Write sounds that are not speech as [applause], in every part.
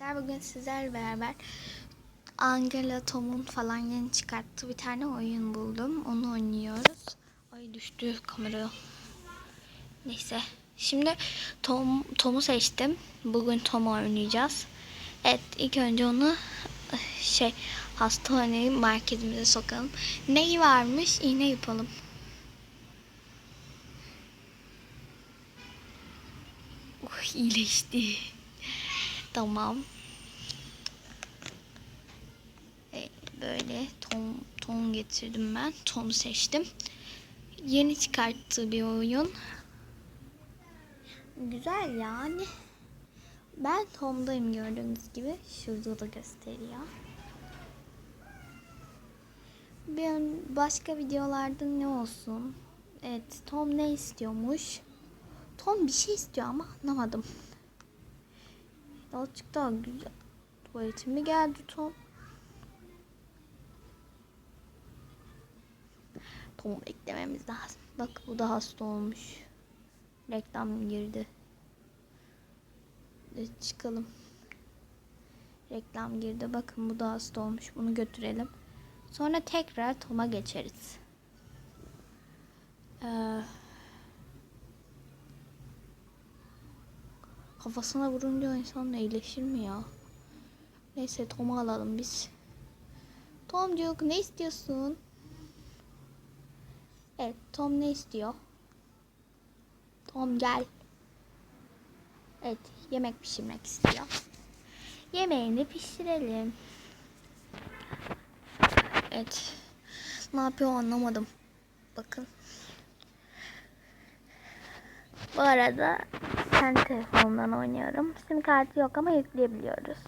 Arkadaşlar bugün sizlerle beraber Angela Tom'un falan yeni çıkarttığı bir tane oyun buldum. Onu oynuyoruz. Ay düştü kamera. Neyse. Şimdi Tom Tom'u seçtim. Bugün Tom'u oynayacağız. Evet ilk önce onu şey hastane marketimize sokalım. Neyi varmış? İğne yapalım. Uh, iyileşti. Tamam. E, böyle ton, ton getirdim ben. Ton seçtim. Yeni çıkarttığı bir oyun. Güzel yani. Ben Tom'dayım gördüğünüz gibi. Şurada da gösteriyor. Bir başka videolarda ne olsun? Evet, Tom ne istiyormuş? Tom bir şey istiyor ama anlamadım. Azıcık daha güzel. Tuvaletim mi geldi Tom? Tom eklememiz lazım. Bak bu da hasta olmuş. Reklam girdi. Evet, çıkalım. Reklam girdi. Bakın bu da hasta olmuş. Bunu götürelim. Sonra tekrar Tom'a geçeriz. Kafasına vurunca insan iyileşir mi ya? Neyse Tom'u alalım biz. Tomcuk ne istiyorsun? Evet Tom ne istiyor? Tom gel. Evet yemek pişirmek istiyor. Yemeğini pişirelim. Evet. Ne yapıyor anlamadım. Bakın. Bu arada ben telefondan oynuyorum. Sim kartı yok ama yükleyebiliyoruz.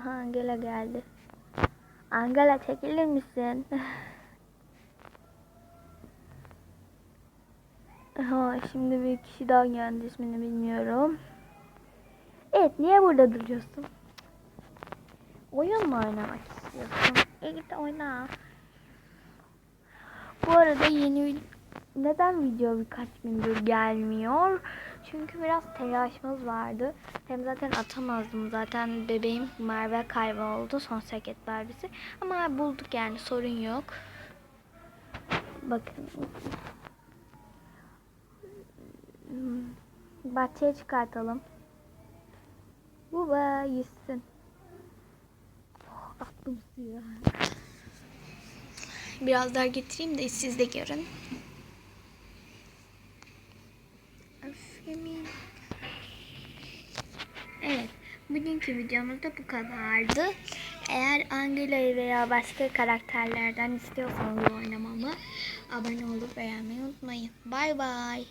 Aha Angela geldi. Angela çekilir misin? [laughs] Aha, şimdi bir kişi daha geldi ismini bilmiyorum. Evet niye burada duruyorsun? Oyun mu oynamak istiyorsun? İyi git oyna. Bu arada yeni neden video birkaç gündür gelmiyor? Çünkü biraz telaşımız vardı. Hem zaten atamazdım. Zaten bebeğim Merve kayboldu. Son seket Barbie'si. Ama bulduk yani sorun yok. Bakın. Bahçeye çıkartalım. Baba yüzsün. Oh, aklım suya. Biraz daha getireyim de siz de görün. Yemin. Evet. Bugünkü videomuz da bu kadardı. Eğer Angela'yı veya başka karakterlerden istiyorsanız oynamamı abone olup beğenmeyi unutmayın. Bay bay.